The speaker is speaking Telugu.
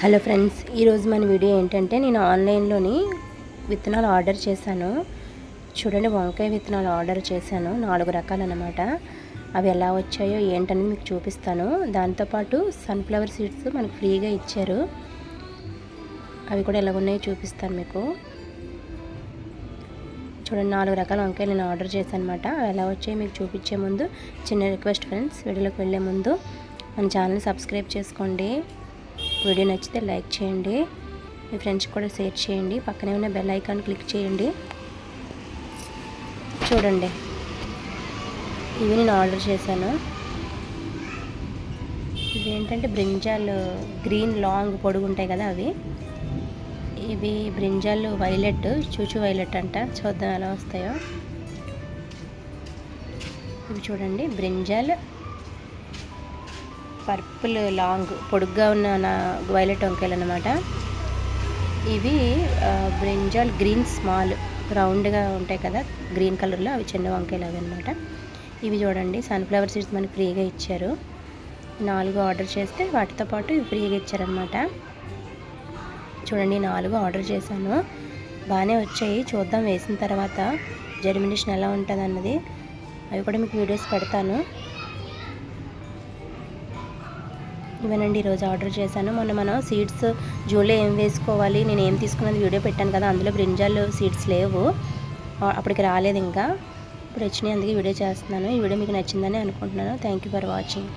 హలో ఫ్రెండ్స్ ఈరోజు మన వీడియో ఏంటంటే నేను ఆన్లైన్లోని విత్తనాలు ఆర్డర్ చేశాను. చూడండి వంకాయ విత్తనాలు ఆర్డర్ చేశాను. నాలుగు రకాలు అనమాట అవి ఎలా వచ్చాయో ఏంటని మీకు చూపిస్తాను. దాంతోపాటు సన్ఫ్లవర్ సీడ్స్ మనకు ఫ్రీగా ఇచ్చారు. అవి కూడా ఎలా ఉన్నాయో చూపిస్తాను మీకు. చూడండి నాలుగు రకాల వంకాయలు నేను ఆర్డర్ చేశాను అనమాట అవి ఎలా వచ్చాయో మీకు చూపించే ముందు చిన్న రిక్వెస్ట్ ఫ్రెండ్స్ వీడియోలోకి వెళ్ళే ముందు మన ఛానల్ సబ్స్క్రైబ్ చేసుకోండి. వీడియో నచ్చితే లైక్ చేయండి. మీ ఫ్రెండ్స్ కూడా షేర్ చేయండి. పక్కనే ఉన్న బెల్ ఐకాన్ క్లిక్ చేయండి. చూడండి. ఇవి నేను ఆర్డర్ చేశాను. ఇదేంటంటే బ్రింజాలు బ్రింజాల్ గ్రీన్ లాంగ్ పొడుగు ఉంటాయి కదా అవి. ఇవి బ్రింజాల్ వైలెట్ చూచు వైలెట్ అంట. చూద్దాం ఎలా వస్తాయో. ఇవి చూడండి. బ్రింజాల్ పర్పుల్ లాంగ్ పొడుగ్గా ఉన్న నా వైలెట్ వంకాయలు అనమాట ఇవి బ్రింజాల్ గ్రీన్ స్మాల్ రౌండ్గా ఉంటాయి కదా గ్రీన్ కలర్లో అవి చిన్న వంకాయలు అవి అనమాట ఇవి చూడండి సన్ఫ్లవర్ సీడ్స్ మనకి ఫ్రీగా ఇచ్చారు. నాలుగు ఆర్డర్ చేస్తే వాటితో పాటు ఇవి ఫ్రీగా ఇచ్చారనమాట చూడండి నాలుగు ఆర్డర్ చేశాను. బాగానే వచ్చాయి చూద్దాం వేసిన తర్వాత జర్మినేషన్ ఎలా ఉంటుంది అన్నది అవి కూడా మీకు వీడియోస్ పెడతాను. ఇవేనండి ఈరోజు ఆర్డర్ చేశాను. మొన్న మనం సీడ్స్ జూన్లో ఏం వేసుకోవాలి నేను ఏం తీసుకున్నది వీడియో పెట్టాను కదా అందులో బ్రింజాల్ సీడ్స్ లేవు. అప్పటికి రాలేదు ఇంకా. ఇప్పుడు వచ్చినాయి అందుకే వీడియో చేస్తున్నాను. ఈ వీడియో మీకు నచ్చిందని అనుకుంటున్నాను. Thank you for watching